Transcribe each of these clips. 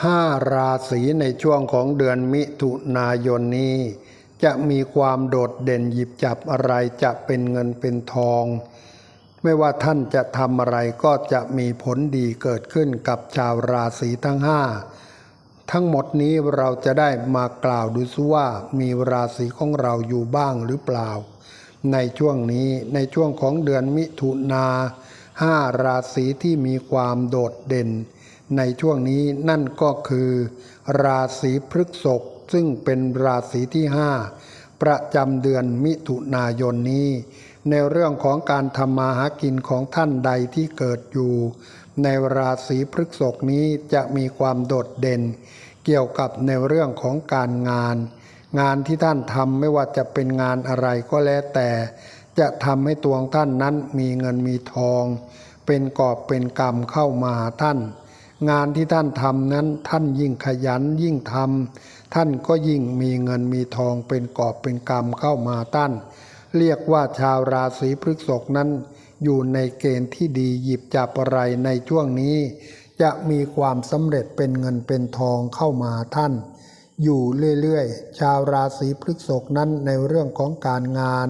ห้าราศีในช่วงของเดือนมิถุนายนนี้ จะมีความโดดเด่นหยิบจับอะไรจะเป็นเงินเป็นทอง ไม่ว่าท่านจะทำอะไรก็จะมีผลดีเกิดขึ้นกับชาวราศีทั้งห้าทั้งหมดนี้เราจะได้มากล่าวดูซิว่ามีราศีของเราอยู่บ้างหรือเปล่า ในช่วงนี้ในช่วงของเดือนมิถุนาห้าราศีที่มีความโดดเด่น ในช่วงนี้นั่นก็คือ ราศีพฤษภซึ่งเป็นราศีที่ห้าประจำเดือนมิถุนายนนี้ ในเรื่องของการทำมาหากินของท่านใดที่เกิดอยู่ ในราศีพฤษภนี้จะมีความโดดเด่น เกี่ยวกับในเรื่องของการงาน งานที่ท่านทำไม่ว่าจะเป็นงานอะไรก็แล้วแต่ จะทำให้ตัวของท่านนั้นมีเงินมีทอง เป็นกอบเป็นกรรมเข้ามาหาท่าน งานที่ท่านทำนั้นท่านยิ่งขยันยิ่งทำท่านก็ยิ่งมีเงินมีทองเป็นกอบเป็นกรรมเข้ามาท่านเรียกว่าชาวราศีพฤษภนั้น อยู่ในเกณฑ์ที่ดีหยิบจับอะไรในช่วงนี้ จะมีความสำเร็จเป็นเงินเป็นทองเข้ามาท่าน อยู่เรื่อยๆ ชาวราศีพฤษภนั้นในเรื่องของการงาน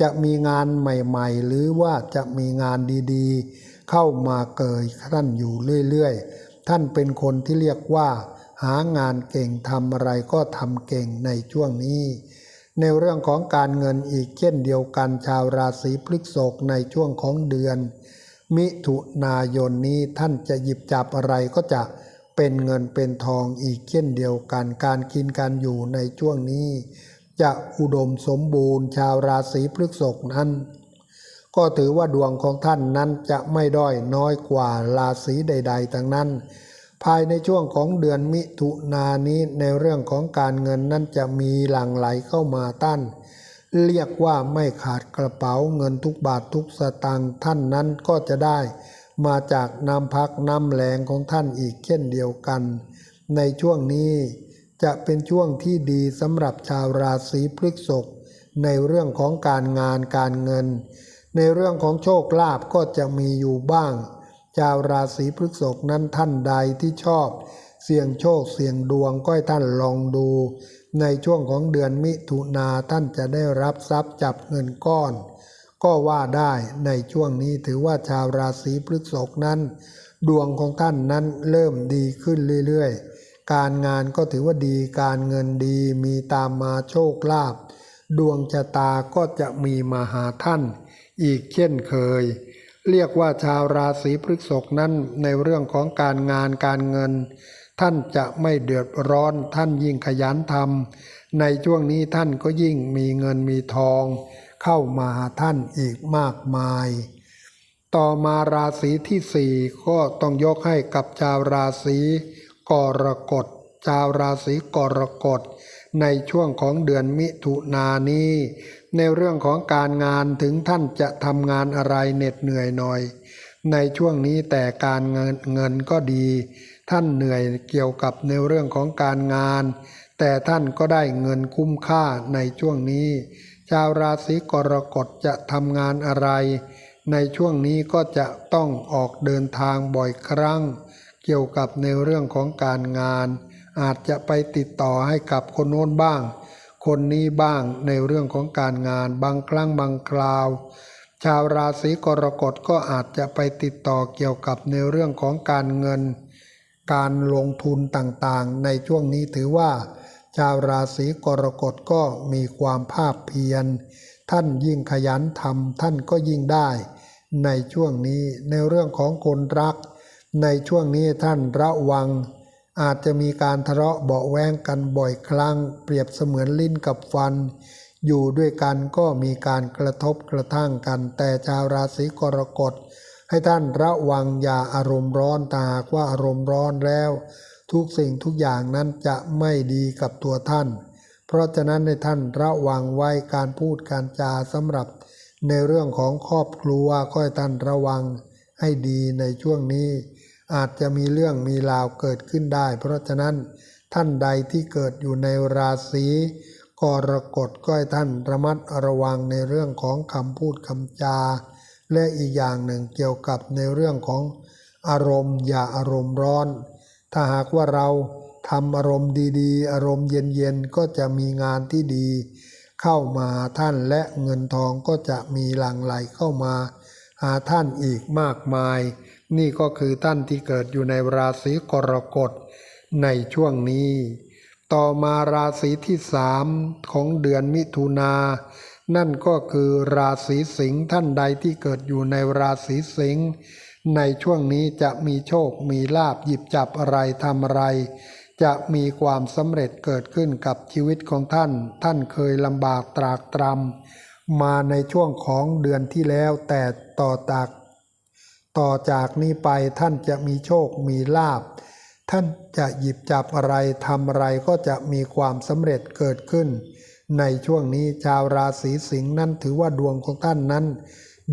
จะมีงานใหม่ๆ หรือว่าจะมีงานดีๆ เข้ามาเกยท่านอยู่เรื่อยๆ ท่านเป็นคนที่เรียกว่า หางานเก่งทำอะไรก็ทำเก่งในช่วงนี้ ในเรื่องของการเงินอีกเช่นเดียวกันชาวราศีพฤษภในช่วงของเดือน มิถุนายนนี้ท่านจะหยิบจับอะไรก็จะเป็นเงินเป็นทองอีกเช่นเดียวกันการกินการอยู่ในช่วงนี้ จะอุดมสมบูรณ์ชาวราศีพฤษภนั้น ก็ถือว่าดวงของท่านนั้นจะไม่ด้อยน้อยกว่าราศีใด ๆ ทั้งนั้น ภายในช่วงของเดือนมิถุนายนนี้ในเรื่องของการเงินนั้นจะมีหลั่งไหลเข้ามาท่าน เรียกว่าไม่ขาดกระเป๋าเงินทุกบาททุกสตางค์ท่านนั้นก็จะได้ มาจากน้ำพักน้ำแรงของท่านอีกเช่นเดียวกัน ในช่วงนี้จะเป็นช่วงที่ดีสำหรับชาวราศีพฤษภในเรื่องของการงานการเงิน ในเรื่องของโชคลาภก็จะมีอยู่บ้าง ชาวราศีพฤษภนั้นท่านใดที่ชอบ เสี่ยงโชคเสี่ยงดวงก็ให้ท่านลองดู ในช่วงของเดือนมิถุนาท่านจะได้รับทรัพย์จับเงินก้อน ก็ว่าได้ในช่วงนี้ถือว่าชาวราศีพฤษภนั้น ดวงของท่านนั้นเริ่มดีขึ้นเรื่อยๆ การงานก็ถือว่าดีการเงินดีมีตามมาโชคลาภดวงชะตาก็จะมีมาหาท่าน อีกเช่นเคย เรียกว่าชาวราศีพฤษภนั้นในเรื่องของการงานการเงิน ท่านจะไม่เดือดร้อนท่านยิ่งขยันทำในช่วงนี้ท่านก็ยิ่งมีเงินมีทอง เข้ามาหาท่านอีกมากมาย ต่อมาราศีที่สี่ก็ต้องยกให้กับชาวราศีกรกฎชาวราศีกรกฎ ในช่วงของเดือนมิถุนายนนี้ ในเรื่องของการงานถึงท่านจะทำงานอะไรเหน็ดเหนื่อยหน่อย ในช่วงนี้แต่การเงินเงินก็ดี ท่านเหนื่อยเกี่ยวกับในเรื่องของการงาน แต่ท่านก็ได้เงินคุ้มค่าในช่วงนี้ ชาวราศีกรกฎจะทำงานอะไร ในช่วงนี้ก็จะต้องออกเดินทางบ่อยครั้ง เกี่ยวกับในเรื่องของการงาน อาจจะไปติดต่อให้กับคนโน้นบ้าง คนนี้บ้างในเรื่องของการงานบางครั้งบางคราว ชาวราศีกรกฎก็อาจจะไปติดต่อเกี่ยวกับในเรื่องของการเงิน การลงทุนต่างๆ ในช่วงนี้ถือว่า ชาวราศีกรกฎก็มีความภาคเพียรท่านยิ่งขยันทำท่านก็ยิ่งได้ ในช่วงนี้ในเรื่องของคนรัก ในช่วงนี้ท่านระวัง อาจจะมีการทะเลาะเบาแวงกันบ่อยครั้ง เปรียบเสมือนลิ้นกับฟัน อยู่ด้วยกันก็มีการกระทบกระทั่งกัน แต่ชาวราศีกรกฎให้ท่านระวังอย่าอารมณ์ร้อนตาหากว่าอารมณ์ร้อนแล้ว ทุกสิ่งทุกอย่างนั้นจะไม่ดีกับตัวท่าน เพราะฉะนั้นในท่านระวังไว้การพูดการจาสำหรับ ในเรื่องของครอบครัวก็ให้ท่านระวังให้ดีในช่วงนี้ อาจจะมีเรื่องมีราวเกิดขึ้นได้ เพราะฉะนั้นท่านใดที่เกิดอยู่ในราศีกรกฎก็ให้ท่านระมัดระวังในเรื่องของคำพูดคำจา และอีกอย่างหนึ่งเกี่ยวกับในเรื่องของอารมณ์อย่าอารมณ์ร้อน ถ้าหากว่าเราทำอารมณ์ดีๆ อารมณ์เย็นๆก็จะมีงานที่ดี เข้ามาหาท่านและเงินทองก็จะมีหลั่งไหลเข้ามา หาท่านอีกมากมาย นี่ก็คือท่านที่เกิดอยู่ในราศีกรกฎในช่วงนี้ ต่อมาราศีที่สามของเดือนมิถุนา นั่นก็คือราศีสิงห์ท่านใดที่เกิดอยู่ในราศีสิงห์ในช่วงนี้จะมีโชค มีลาบหยิบจับอะไรทำอะไร จะมีความสำเร็จเกิดขึ้นกับชีวิตของท่าน ท่านเคยลำบากตรากตรำมาในช่วงของเดือนที่แล้วแต่ต่อจาก ต่อจากนี้ไปท่านจะมีโชคมีลาบ ท่านจะหยิบจับอะไรทำอะไรก็จะมีความสำเร็จเกิดขึ้น ในช่วงนี้ชาวราศีสิงห์นั้นถือว่าดวงของท่านนั้น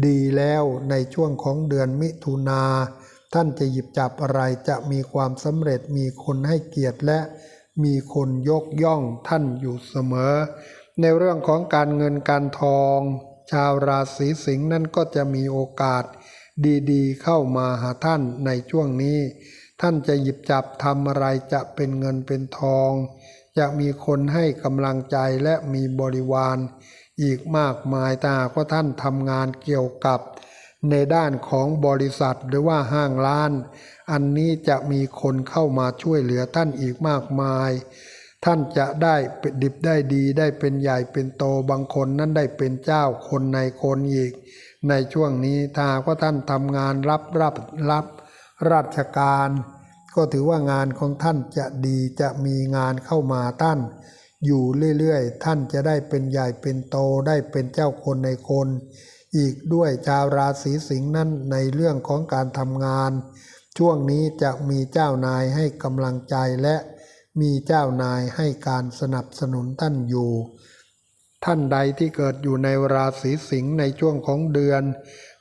ดีแล้วในช่วงของเดือนมิถุนา ท่านจะหยิบจับอะไรจะมีความสำเร็จมีคนให้เกียรติและมีคนยกย่องท่านอยู่เสมอ ในเรื่องของการเงินการทอง ชาวราศีสิงห์นั้นก็จะมีโอกาส ดีๆ เข้ามาหาท่านในช่วงนี้ ท่านจะหยิบจับทำอะไรจะเป็นเงินเป็นทอง จะมีคนให้กำลังใจและมีบริวาร อีกมากมายถ้ากว่าท่านทำงานเกี่ยวกับ ในด้านของบริษัทหรือว่าห้างร้าน อันนี้จะมีคนเข้ามาช่วยเหลือท่านอีกมากมายท่านจะได้เป็นดิบได้ดีได้เป็นใหญ่เป็นโตบางคนนั้นได้เป็นเจ้าคนในคนอีก ในช่วงนี้ถ้ากว่าท่านทำงานรับรับรับราชการ ก็ถือว่างานของท่านจะดีจะมีงานเข้ามาท่าน อยู่เรื่อยๆ ท่านจะได้เป็นใหญ่เป็นโตได้เป็นเจ้าคนในคน อีกด้วยชาวราศีสิงห์นั้นในเรื่องของการทำงาน ช่วงนี้จะมีเจ้านายให้กำลังใจและมีเจ้านายให้การสนับสนุนท่านอยู่ ท่านใดที่เกิดอยู่ในราศีสิงห์ในช่วงของเดือน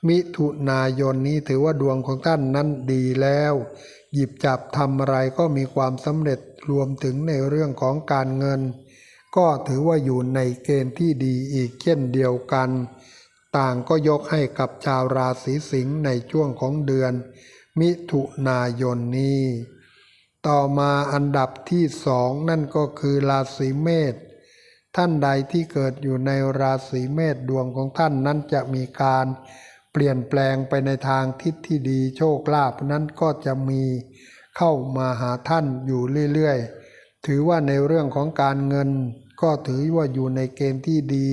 มิถุนายนนี้ถือว่าดวงของท่านนั้นดีแล้ว หยิบจับทำอะไรก็มีความสำเร็จรวมถึงในเรื่องของการเงิน ก็ถือว่าอยู่ในเกณฑ์ที่ดีอีกเช่นเดียวกัน ต่างก็ยกให้กับชาวราศีสิงห์ในช่วงของเดือน มิถุนายนนี้ ต่อมาอันดับที่สองนั่นก็คือราศีเมษ ท่านใดที่เกิดอยู่ในราศีเมษดวงของท่านนั้นจะมีการเปลี่ยนแปลงไปในทางทิศที่ดีโชคลาภนั้นก็จะมีเข้ามาหาท่านอยู่เรื่อยๆ ถือว่าในเรื่องของการเงิน ก็ถือว่าอยู่ในเกณฑ์ที่ดี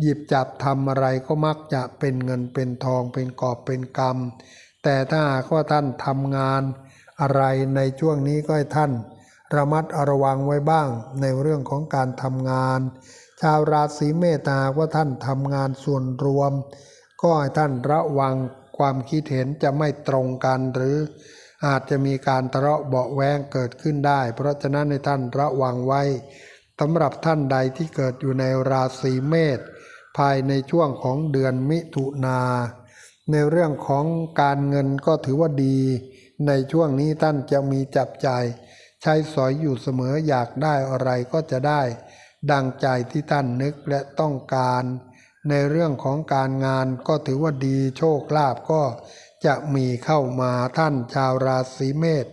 หยิบจับทำอะไรก็มักจะเป็นเงินเป็นทองเป็นกอบเป็นกำแต่ถ้าหากว่าท่านทำงานอะไรในช่วงนี้ก็ให้ท่าน ระมัดระวังไว้บ้างในเรื่องของการทำงาน ชาวราศีเมษตาว่าท่านทำงานส่วนรวม ก็ให้ท่านระวังความคิดเห็นจะไม่ตรงกันหรืออาจจะมีการทะเลาะเบาแวงเกิดขึ้นได้ เพราะฉะนั้นในท่านระวังไว้สำหรับท่านใดที่เกิดอยู่ในราศีเมษภายในช่วงของเดือนมิถุนา ในเรื่องของการเงินก็ถือว่าดี ในช่วงนี้ท่านจะมีจับจ่าย ใช้สอยอยู่เสมออยากได้อะไรก็จะได้ ดังใจที่ท่านนึกและต้องการ ในเรื่องของการงานก็ถือว่าดีโชคลาภก็จะมีเข้ามาท่านชาวราศีเมษ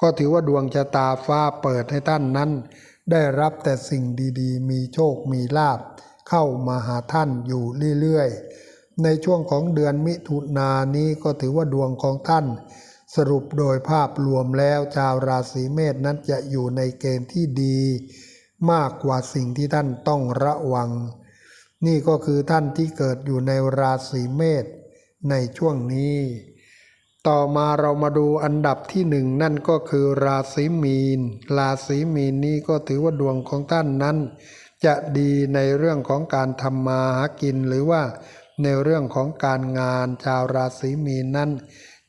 ก็ถือว่าดวงชะตาฟ้าเปิดให้ท่านนั้น ได้รับแต่สิ่งดีๆ มีโชคมีลาภเข้ามาหาท่านอยู่เรื่อยๆ ในช่วงของเดือนมิถุนายนนี้ก็ถือว่าดวงของท่าน สรุปโดยภาพรวมแล้วชาวราศีเมษนั้นจะอยู่ในเกณฑ์ที่ดี มากกว่าสิ่งที่ท่านต้องระวัง นี่ก็คือท่านที่เกิดอยู่ในราศีเมษในช่วงนี้ ต่อมาเรามาดูอันดับที่หนึ่งนั่นก็คือราศีมีน ราศีมีนนี้ก็ถือว่าดวงของท่านนั้น จะดีในเรื่องของการทำมาหากินหรือว่าในเรื่องของการงานชาวราศีมีนนั้น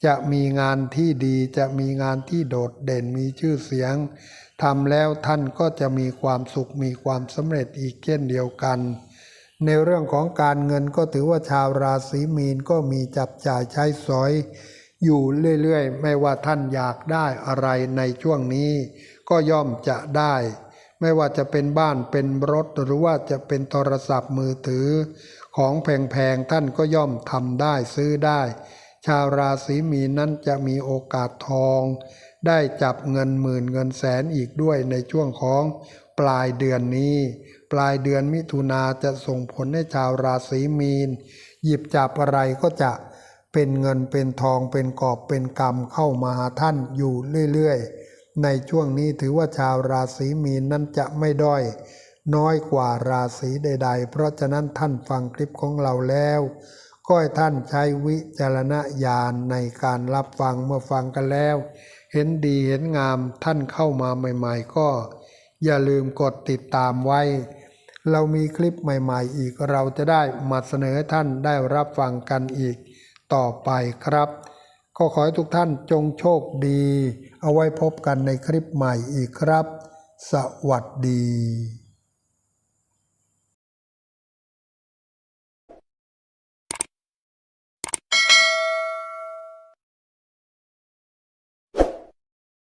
จะมีงานที่ดีจะมีงานที่โดดเด่นมีชื่อเสียงทำแล้วท่านก็จะมีความสุขมีความสำเร็จอีกเช่นเดียวกัน ในเรื่องของการเงินก็ถือว่าชาวราศีมีนก็มีจับจ่ายใช้สอย อยู่เรื่อยๆ ไม่ว่าท่านอยากได้อะไรในช่วงนี้ ก็ย่อมจะได้ ไม่ว่าจะเป็นบ้านเป็นรถหรือว่าจะเป็นโทรศัพท์มือถือ ของแพงๆท่านก็ย่อมทำได้ซื้อได้าวราศีมีนนั้นจะมีโอกาสทอง ได้จับเงินหมื่นเงินแสนอีกด้วยในช่วงของปลายเดือนนี้ ปลายเดือนมิถุนาจะส่งผลให้ชาวราศีมีน หยิบจับอะไรก็จะเป็นเงินเป็นทองเป็นกอบเป็นกำเข้ามาหาท่านอยู่เรื่อยๆ ในช่วงนี้ถือว่าชาวราศีมีนนั้นจะไม่ด้อยน้อยกว่าราศีใด ๆ เพราะฉะนั้นท่านฟังคลิปของเราแล้ว ก็ให้ท่านใช้วิจารณญาณในการรับฟังเมื่อฟังกันแล้ว เห็นดีเห็นงามท่านเข้ามาใหม่ๆ ก็ อย่าลืมกดติดตามไว้ เรามีคลิปใหม่ๆ อีกเราจะได้มาเสนอท่านได้รับฟังกันอีกต่อไปครับ ก็ขอให้ทุกท่านจงโชคดี เอาไว้พบกันในคลิปใหม่อีกครับ สวัสดี